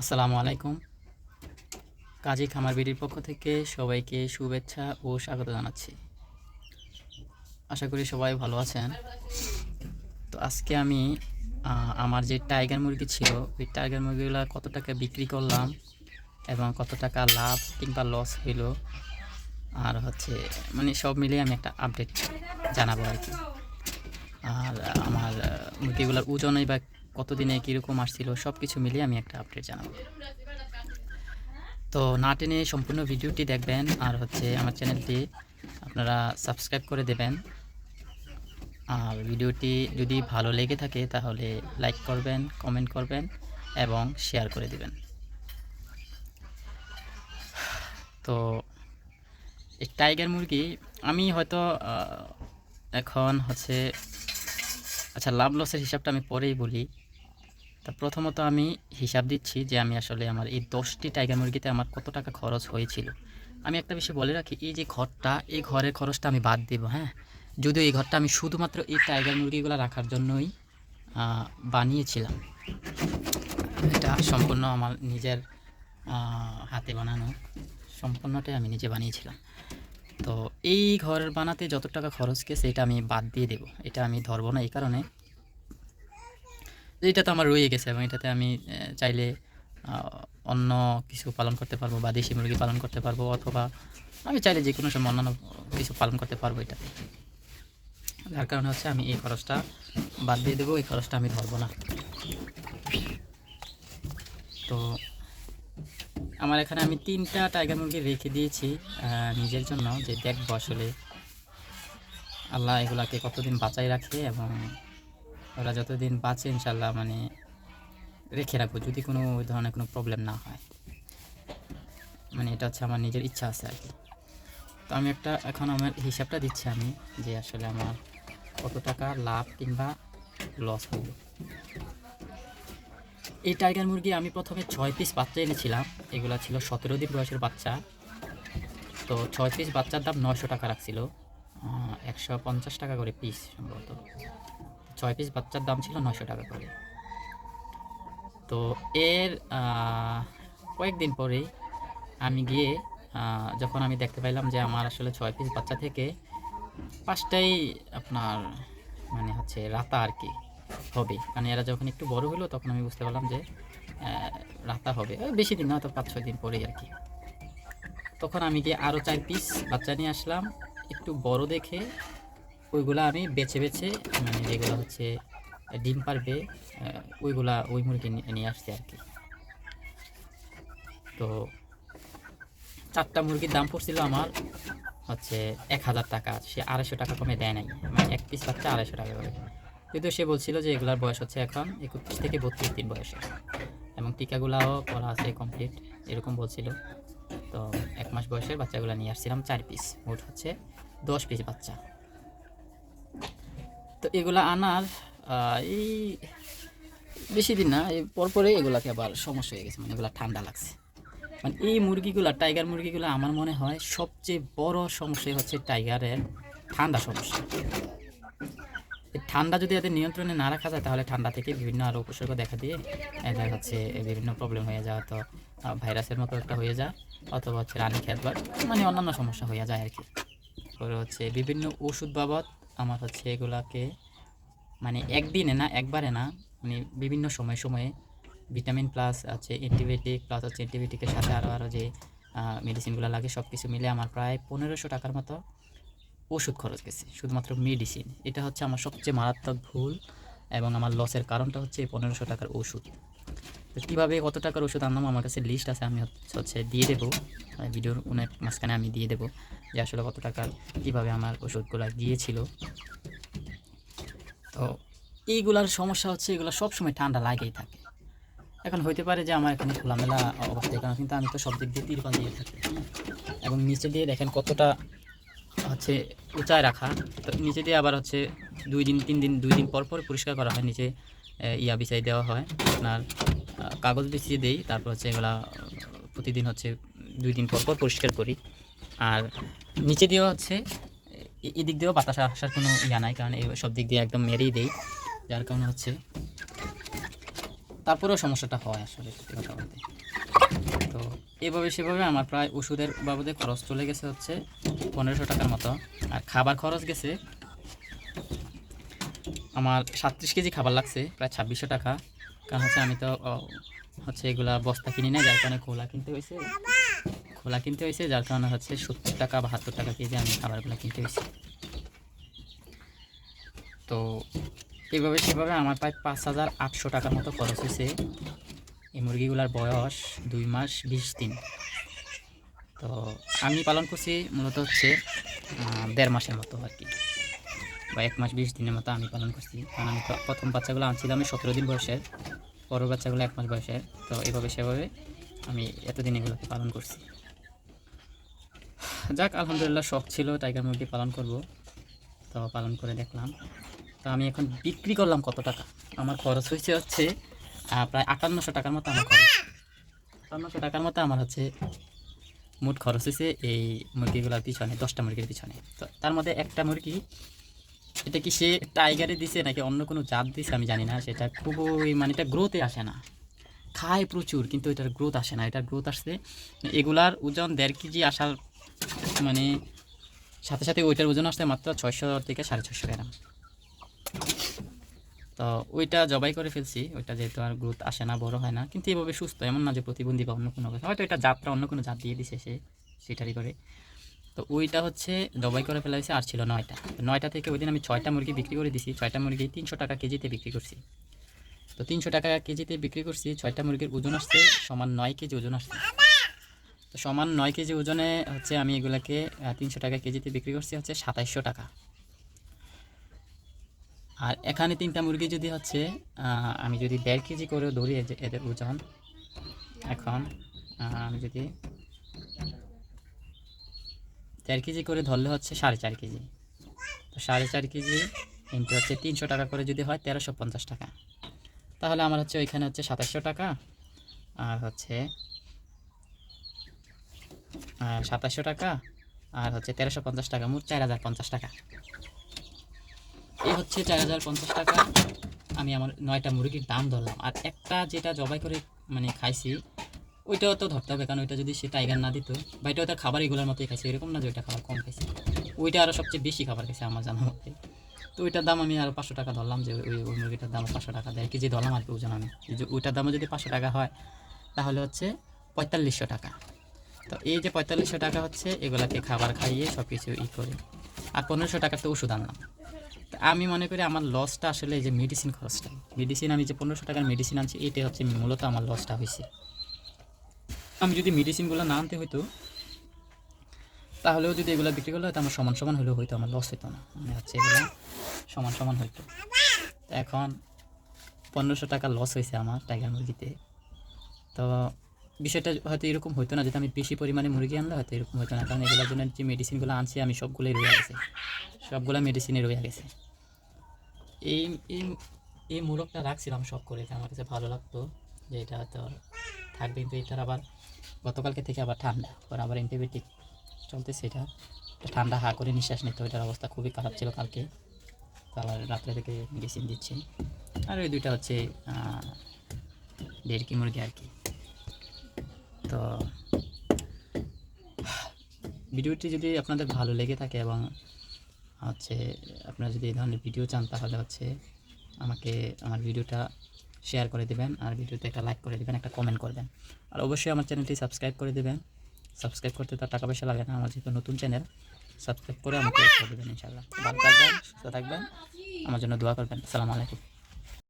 আসসালামু আলাইকুম। কাজী খামার বিডির পক্ষ থেকে সবাইকে শুভেচ্ছা ও স্বাগত জানাচ্ছি। আশা করি সবাই ভালো আছেন। তো আজকে আমি আমার যে টাইগার মুরগি ছিল, ওই টাইগার মুরগিগুলো কত টাকা বিক্রি করলাম এবং কত টাকা লাভ কিংবা লস হইল, আর হচ্ছে মানে সব মিলিয়ে আমি একটা আপডেট জানাব আর কি। আর আমার মুরগিগুলোর ওজনই বা কতদিনে কীরকম আসছিল সব কিছু মিলিয়ে আমি একটা আপডেট জানাব। তো না টেনে সম্পূর্ণ ভিডিওটি দেখবেন, আর হচ্ছে আমার চ্যানেলটি আপনারা সাবস্ক্রাইব করে দেবেন। আর ভিডিওটি যদি ভালো লেগে থাকে, তাহলে লাইক করবেন কমেন্ট করবেন এবং শেয়ার করে দিবেন। তো এই টাইগার মুরগি, আমি হয়তো এখন হচ্ছে আচ্ছা লাভ লসের হিসাবটা আমি পরেই বলি। তা প্রথমত আমি হিসাব দিচ্ছি যে আমি আসলে আমার এই দশটি টাইগার মুরগিতে আমার কত টাকা খরচ হয়েছিল। আমি একটা বিষয় বলে রাখি, এই যে ঘরটা, এই ঘরের খরচটা আমি বাদ দেবো হ্যাঁ? যদিও এই ঘরটা আমি শুধুমাত্র এই টাইগার মুরগিগুলো রাখার জন্যই বানিয়েছিলাম। এটা সম্পূর্ণ আমার নিজের হাতে বানানো, সম্পূর্ণটাই আমি নিজে বানিয়েছিলাম। তো এই ঘর বানাতে যত টাকা খরচ গেছে এটা আমি বাদ দিয়ে দেবো। এটা আমি ধরবো না এই কারণে। এটা তো আমার রয়ে গেছে এবং এটাতে আমি চাইলে অন্য কিছু পালন করতে পারব বা দেশি মুরগি পালন করতে পারব অথবা আমি চাইলে যে কোনো সময় অন্যান্য কিছু পালন করতে পারব এটাতে যার কারণে হচ্ছে আমি এই খরচটা বাদ দিয়ে দেবো, এই খরচটা আমি ধরবো না। তো আমার এখানে আমি তিনটা টাইগার মুরগি রেখে দিয়েছি নিজের জন্য যে দেখব আসলে আল্লাহ এগুলাকে কতদিন বাঁচাই রাখে এবং ওরা যতদিন বাঁচে ইনশাল্লাহ মানে রেখে রাখব, যদি কোনো ওই ধরনের কোনো প্রবলেম না হয়। মানে এটা হচ্ছে আমার নিজের ইচ্ছা আছে আর কি। তো আমি একটা, এখন আমার হিসাবটা দিচ্ছি আমি যে আসলে আমার কত টাকা লাভ কিংবা লস হলো এই টাইগার মুরগি আমি প্রথমে ছয় পিস বাচ্চা এনেছিলাম, এগুলা ছিল সতেরো দিন বয়সের বাচ্চা। তো ছয় পিস বাচ্চার দাম নয়শো টাকা রাখছিল একশো পঞ্চাশ টাকা করে পিস সম্ভবত। ছয় পিস বাচ্চার দাম ছিল নয়শো টাকা করে। তো এর কয়েকদিন পরেই আমি গিয়ে যখন আমি দেখতে পাইলাম যে আমার আসলে ছয় পিস বাচ্চা থেকে পাঁচটাই আপনার মানে হচ্ছে রাতা আর কি হবে। মানে এরা যখন একটু বড় হলো তখন আমি বুঝতে পারলাম যে রাতা হবে। বেশি দিন না তো পাঁচ, ছয় দিন পরেই আর কি। তখন আমি গিয়ে আরও চার পিস বাচ্চা নিয়ে আসলাম। একটু বড় দেখে ওইগুলা আমি বেছে বেছে মানে যেগুলো হচ্ছে ডিম পারবে ওইগুলা ওই মুরগি নিয়ে- নিয়ে আসছে আর কি। তো চারটা মুরগির দাম পড়ছিল আমার হচ্ছে এক হাজার টাকা, সে আড়াইশো টাকা কমে দেয় নাই মানে এক পিস বাচ্চা আড়াইশো টাকা করে। কিন্তু সে বলছিল যে এগুলার বয়স হচ্ছে এখন একত্রিশ থেকে বত্রিশ দিন বয়সে, এবং টিকাগুলাও করা আছে কমপ্লিট, এরকম বলছিল। তো এক মাস বয়সের বাচ্চাগুলো নিয়ে আসছিলাম চার পিস, মোট হচ্ছে দশ পিস বাচ্চা। তো এগুলা আনার এই বেশি দিন না, এই পরপরে এগুলাকে আবার সমস্যা হয়ে গেছে মানে এগুলা ঠান্ডা লাগছে। মানে এই মুরগিগুলা, টাইগার মুরগিগুলো আমার মনে হয় সবচেয়ে বড় সমস্যা হচ্ছে টাইগারের ঠান্ডা সমস্যা। ঠান্ডা যদি এদের নিয়ন্ত্রণে না রাখা যায়, তাহলে ঠান্ডা থেকে বিভিন্ন আরও উপসর্গ দেখা দিয়ে এদের হচ্ছে বিভিন্ন প্রবলেম হয়ে যায় তো ভাইরাসের মতো একটা হয়ে যায় অথবা হচ্ছে রানী খেতবার মানে অন্যান্য সমস্যা হয়ে যায় আর কি। পরে হচ্ছে বিভিন্ন ওষুধ বাবদ আমার হচ্ছে এগুলাকে মানে একদিনে না, একবারে না মানে বিভিন্ন সময় সময়ে ভিটামিন প্লাস আছে, অ্যান্টিবায়োটিক প্লাস হচ্ছে অ্যান্টিবায়োটিকের সাথে আরও আরও যে মেডিসিনগুলো লাগে সব কিছু মিলে আমার প্রায় পনেরোশো টাকার মতো ওষুধ খরচ গেছে, শুধুমাত্র মেডিসিন এটা হচ্ছে আমার সবচেয়ে মারাত্মক ভুল এবং আমার লসের কারণটা হচ্ছে এই পনেরোশো টাকার ওষুধ। তো কীভাবে কত টাকার ওষুধ আনলাম আমার কাছে লিস্ট আছে, আমি হচ্ছে- দিয়ে দেবো। ভিডিওর অনেক মাঝখানে আমি দিয়ে দেবো যে আসলে কত টাকার কীভাবে আমার ওষুধগুলো গিয়েছিল তো এইগুলার সমস্যা হচ্ছে এগুলো সবসময় ঠান্ডা লাগেই থাকে। এখন হইতে পারে যে আমার এখানে খোলামেলা অবস্থা কারণ কিন্তু আমি তো সব দিক দিয়ে তিরপাল দিয়ে থাকি। এবং নিচে দিয়ে দেখেন কতটা হচ্ছে উঁচায় রাখা। তো নিচে দিয়ে আবার হচ্ছে দুই দিন, তিন দিন, দুই দিন পর পর পরিষ্কার করা হয়। নিচে ইয়া বিছাই দেওয়া হয়। আপনার কাগজ বিছিয়ে দিই, তারপর হচ্ছে এগুলা প্রতিদিন হচ্ছে দুই দিন পর পর পরিষ্কার করি। আর নিচে দিয়েও হচ্ছে এদিক দিয়েও বাতাস আসার কোনো ইয়া নাই, কারণ এই সব দিক দিয়ে একদম মেরেই দেই, যার কারণে হচ্ছে তারপরেও সমস্যাটা হয় আসলে সত্যি কথা বলতে। তো এভাবে সেভাবে আমার প্রায় ওষুধের বাবদে খরচ চলে গেছে হচ্ছে পনেরোশো টাকার মতো, আর খাবার খরচ গেছে আমার সাতত্রিশ কেজি খাবার লাগছে, প্রায় ছাব্বিশশো টাকা। কারণ হচ্ছে আমি তো হচ্ছে এগুলা বস্তা কিনি না যার কারণে খোলা কিনতে হয়েছে। খোলা কিনতে হয়েছে, যার কারণে হচ্ছে সত্তর টাকা, বাহাত্তর টাকা কেজি আমি খাবারগুলো কিনতে হয়েছে। তো এভাবে সেভাবে আমার প্রায় পাঁচ হাজার আটশো টাকার মতো খরচ হয়েছে। এই মুরগিগুলার বয়স দুই মাস বিশ দিন। তো আমি পালন করছি মূলত হচ্ছে দেড় মাসের মতো আর কি। বা এক মাস বিশ দিনের মতো আমি পালন করছি। কারণ আমি প্র- প্রথম বাচ্চাগুলো আনছিলাম সতেরো দিন বয়সের। পরের বাচ্চাগুলো এক মাস বয়সের, তো এভাবে সেভাবে আমি এতদিন এগুলোকে পালন করছি। যাক, আলহামদুলিল্লাহ শখ ছিল টাইগার মুরগি পালন করব। তো পালন করে দেখলাম। তো আমি এখন বিক্রি করলাম কত টাকা? আমার খরচ হয়েছে হচ্ছে প্রায় আটান্নশো টাকার মতো আমার খরচ। আটান্নশো টাকার মতো আমার হচ্ছে মোট খরচ হয়েছে এই মুরগিগুলোর পিছনে, দশটা মুরগির পিছনে। তো তার মধ্যে একটা মুরগি এটা কি সে টাইগারে দিছে নাকি অন্য কোনো জাত দিছে আমি জানি না, সেটা খুবই মানে এটা গ্রোথে আসে না। খায় প্রচুর, কিন্তু এটার গ্রোথ আসে না, এটার গ্রোথ আসছে, এগুলার ওজন দেড় কেজি আসার মানে সাথে সাথে ওইটার ওজন আসতে মাত্র ছয়শো থেকে সাড়ে ছয়শো গ্রাম। তো ওইটা জবাই করে ফেলছি, ওইটা যেহেতু আর গ্রোথ আসে না, বড় হয় না, কিন্তু এভাবে সুস্থ, এমন না যে প্রতিবন্ধী বা অন্য কোনো হয়তো এটা যাত্রা অন্য কোনো জাত দিয়ে দিছে সে, সেটারই করে। তো ওইটা হচ্ছে দবাই করে ফেলা হয়েছে আর ছিল নয়টা। নয়টা থেকে ওই দিন আমি ছয়টা মুরগি বিক্রি করে দিছি, ছয়টা মুরগি তিনশো টাকা কেজিতে বিক্রি করছি। তো তিনশো টাকা কেজিতে বিক্রি করছি, ছয়টা মুরগির ওজন আসছে সমান নয় কেজি ওজন আসছে। তো সমান নয় কেজি ওজনে হচ্ছে আমি এগুলাকে তিনশো টাকা কেজিতে বিক্রি করছি হচ্ছে সাতাইশশো টাকা। আর এখানে তিনটা মুরগি যদি হচ্ছে আমি যদি দেড় কেজি করেও ধরি এদের ওজন, এখন আমি যদি দেড় কেজি করে ধরলে হচ্ছে সাড়ে চার কেজি। তো সাড়ে চার কেজি ইন্টু হচ্ছে তিনশো টাকা করে যদি হয় তেরোশো পঞ্চাশ টাকা। তাহলে আমার হচ্ছে ওইখানে হচ্ছে সাতাশশো টাকা, আর হচ্ছে সাতাশশো টাকা, আর হচ্ছে তেরোশো পঞ্চাশ টাকা, মোট চার হাজার পঞ্চাশ টাকা। এই হচ্ছে চার হাজার পঞ্চাশ টাকা। আমি আমার নয়টা মুরগির দাম ধরলাম। আর একটা যেটা জবাই করে মানে খাইছি ওইটাও তো ধরতে হবে, কারণ ওইটা যদি সে টাইগার না দিত, বা এটা তো খাবার এগুলোর মতোই খাইছে, এরকম না যে ওইটা খাবার কম খাইছে। ওইটা আরও সবচেয়ে বেশি খাবার খাইছে আমার জানা মতে। তো ওইটার দাম আমি আরও পাঁচশো টাকা ধরলাম যে ওই ওই মুরগিটার দাম পাঁচশো টাকা দেয়, কেজি ধরলাম আর কি ওজন আমি। ওইটার দামও যদি পাঁচশো টাকা হয়, তাহলে হচ্ছে পঁয়তাল্লিশশো টাকা। তো এই যে পঁয়তাল্লিশশো টাকা হচ্ছে, এগুলাকে খাবার খাইয়ে সব কিছু ই করে। আর পনেরোশো টাকার তো ওষুধ আনলাম। তা আমি মনে করি আমার লসটা আসলে এই যে মেডিসিন খরচটা মেডিসিন আমি যে পনেরোশো টাকার মেডিসিন আনছি, এটাই হচ্ছে মূলত আমার লসটা হয়েছে আমি যদি মেডিসিনগুলো না আনতে হইতো, তাহলেও যদি এগুলো বিক্রি করলে হয়তো আমার সমান সমান হলেও হয়তো আমার লস হতো না। মানে হচ্ছে এগুলো সমান সমান হইতো। এখন পনেরোশো টাকা লস হয়েছে আমার টাইগার মুরগিতে। তো বিষয়টা হয়তো এরকম হতো না, যদি আমি বেশি পরিমাণে মুরগি আনলে হয়তো এরকম হতো না, কারণ এগুলোর জন্য যে মেডিসিনগুলো আনছি আমি সবগুলোই রয়ে গেছে। সবগুলো মেডিসিনে রয়ে গেছে। এই এই এই মোরগটা রাখছিলাম শখ করে আমার কাছে ভালো লাগতো যে এটা হয়তো থাকবে কিন্তু এটার আবার গতকালকে থেকে আবার ঠান্ডা ওর আবার অ্যান্টিবায়োটিক চলতেছে এটা। ঠান্ডা হা করে নিঃশ্বাস নিতে এটার অবস্থা খুবই খারাপ ছিল কালকে। আবার রাত্রে থেকে মেডিসিন দিচ্ছি। আর ওই দুইটা হচ্ছে আহ, দেড়কি মুরগি আর কি। তো ভিডিওটি যদি আপনাদের ভালো লেগে থাকে এবং হচ্ছে আপনারা যদি এই ধরনের ভিডিও চান তাহলে হচ্ছে আমাকে আমার ভিডিওটা শেয়ার করে দেবেন আর ভিডিওতে একটা লাইক করে দেবেন, একটা কমেন্ট করবেন আর অবশ্যই আমার চ্যানেলটি সাবস্ক্রাইব করে দেবেন। সাবস্ক্রাইব করতে তার টাকা পয়সা লাগে না, আমার যেহেতু নতুন চ্যানেল সাবস্ক্রাইব করে আমাকে দেবেন ইনশাআল্লাহ। ভালো থাকবেন, সুস্থ থাকবেন, আমার জন্য দোয়া করবেন। আসসালামু আলাইকুম।